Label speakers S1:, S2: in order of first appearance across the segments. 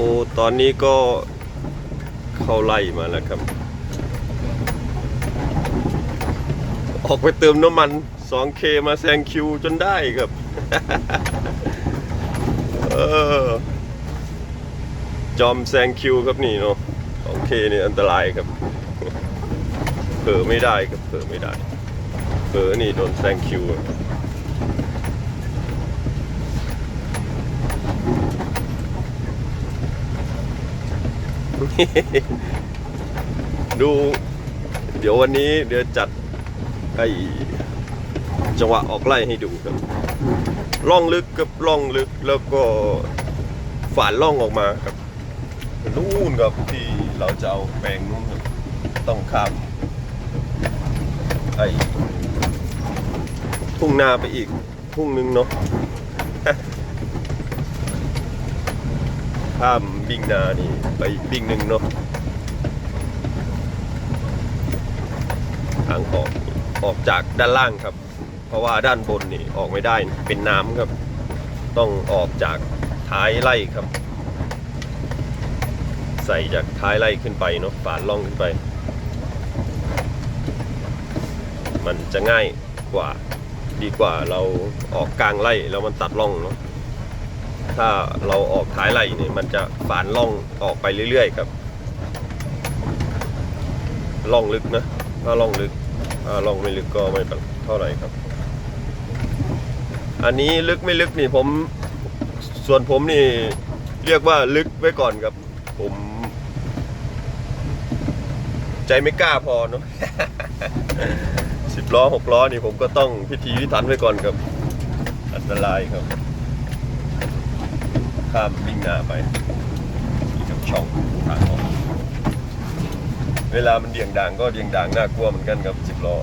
S1: อ้ตอนนี้ก็เข้าไล่มาแล้วครับ ออกไปเติมน้ำมัน 2K มาแซงคิวจนได้ครับ เออ จอมแซงคิวครับนี่เนาะ 2K นี่อันตรายครับ เผลอไม่ได้ครับ เผลอไม่ได้ เผลอนี่โดนแซงคิวอะ ดู เดี๋ยววันนี้เดี๋ยวจัดไอจังหวะออกไล่ให้ดูครับล่องลึกกับล่องลึกแล้วก็ฝานล่องออกมาครับนู่นครับที่เราจะเอาแปลงนู้นครับต้องข้ามไอทุ่งนาไปอีกทุ่งนึงเนาะ ข้ามบิ่งนานี่ไปอีกบิ่งหนึ่งเนาะทางออกออกจากด้านล่างครับ เพราะว่าด้านบนนี่ออกไม่ได้เป็นน้ำครับ ต้องออกจากท้ายไร่ครับ ใส่จากท้ายไร่ขึ้นไปเนาะฝานล่องขึ้นไป มันจะง่ายกว่าดีกว่าเราออกกลางไร่แล้วมันตัดล่องเนาะ ถ้าเราออกท้ายไร่นี่มันจะฝานล่องออกไปเรื่อยๆครับล่องลึกนะถ้าล่องลึกถ้าล่องไม่ลึกก็ไม่เป็นเท่าไหร่ครับ อันนี้ลึกไม่ลึกนี่ผม ส่วนผมนี่เรียกว่าลึกไว้ก่อนครับ ผม ใจไม่กล้าพอเนาะสิบล้อหกล้อนี่ผมก็ต้องพิธีพิถันไว้ก่อนครับ อันตรายครับ ข้ามวิ่งหน้าไปนี่ครับช่องทางออกเวลามันเดียงด่างก็เดียงด่างน่ากลัวเหมือนกันครับสิบล้อ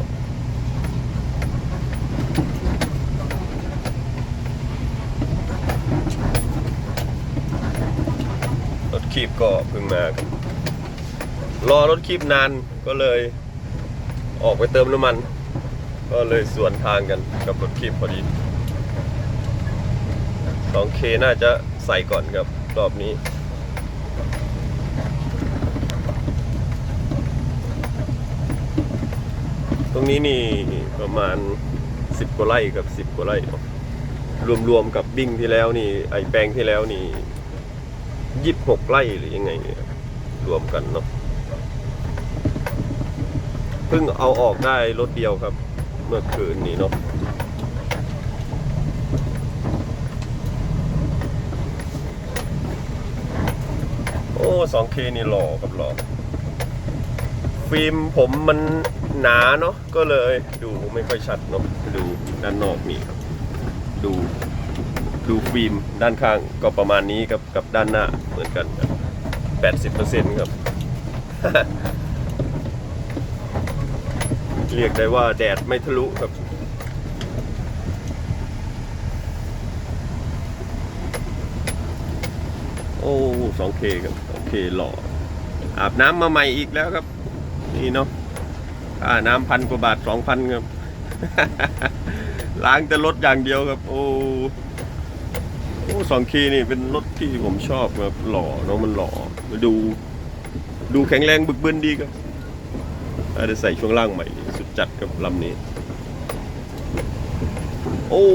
S1: รถคีบก็เพิ่งมาครับรอรถคีบนานก็เลยออกไปเติมน้ำมัน ก็เลยสวนทางกันกับรถคีบพอดี 2K น่าจะ ใส่ก่อนครับรอบนี้ตรงนี้นี่ประมาณ 10กว่าไร่กับ 10กว่าไร่เนอะรวมๆกับบิ้งที่แล้วนี่ ไอแปลงที่แล้วนี่ยี่สิบหกไร่หรือยังไงเนี่ยรวมกันเนาะเพิ่งเอาออกได้รถเดียวครับ เมื่อคืนนี้เนาะ โอ้สองเคนี่หล่อกับหล่อฟิล์มผมมันหนาเนาะก็เลยดูไม่ค่อยชัดเนาะดูด้านนอกนี่ครับ ดูดูฟิล์มด้านข้างก็ประมาณนี้กับกับด้านหน้าเหมือนกันครับแปดสิบเปอร์เซ็นต์ครับ เรียกได้ว่าแดดไม่ทะลุครับโอ้สองเคครับ เคหล่ออาบน้ำมาใหม่อีกแล้วครับ นี่เนาะค่าน้ำพันกว่าบาทสองพันครับ ล้างแต่รถอย่างเดียวครับ โอ้โอ้สองคีนี่เป็นรถที่ผมชอบครับหล่อเนาะมันหล่อมาดู ดูแข็งแรงบึกบึนดีครับอาจจะใส่ช่วงล่างใหม่ สุดจัดกับลำนี้ โอ้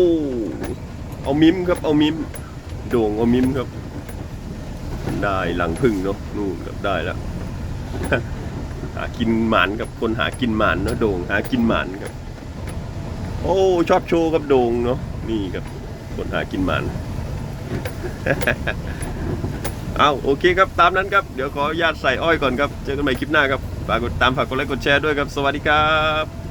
S1: เอามิมครับ เอามิม โด่งเอามิมครับ ได้หลังพึ่งเนาะนู่นครับได้แล้ว หากินหมานกับคนหากินหมานเนาะโด่งหากินหมานครับ โอ้ชอบโชว์กับโด่งเนาะนี่ครับคนหากินหมานเอาโอเคครับตามนั้นครับ เดี๋ยวขออนุญาตใส่อ้อยก่อนครับ เจอกันใหม่คลิปหน้าครับฝากกดตามฝากกดไลค์กดแชร์ด้วยครับ สวัสดีครับ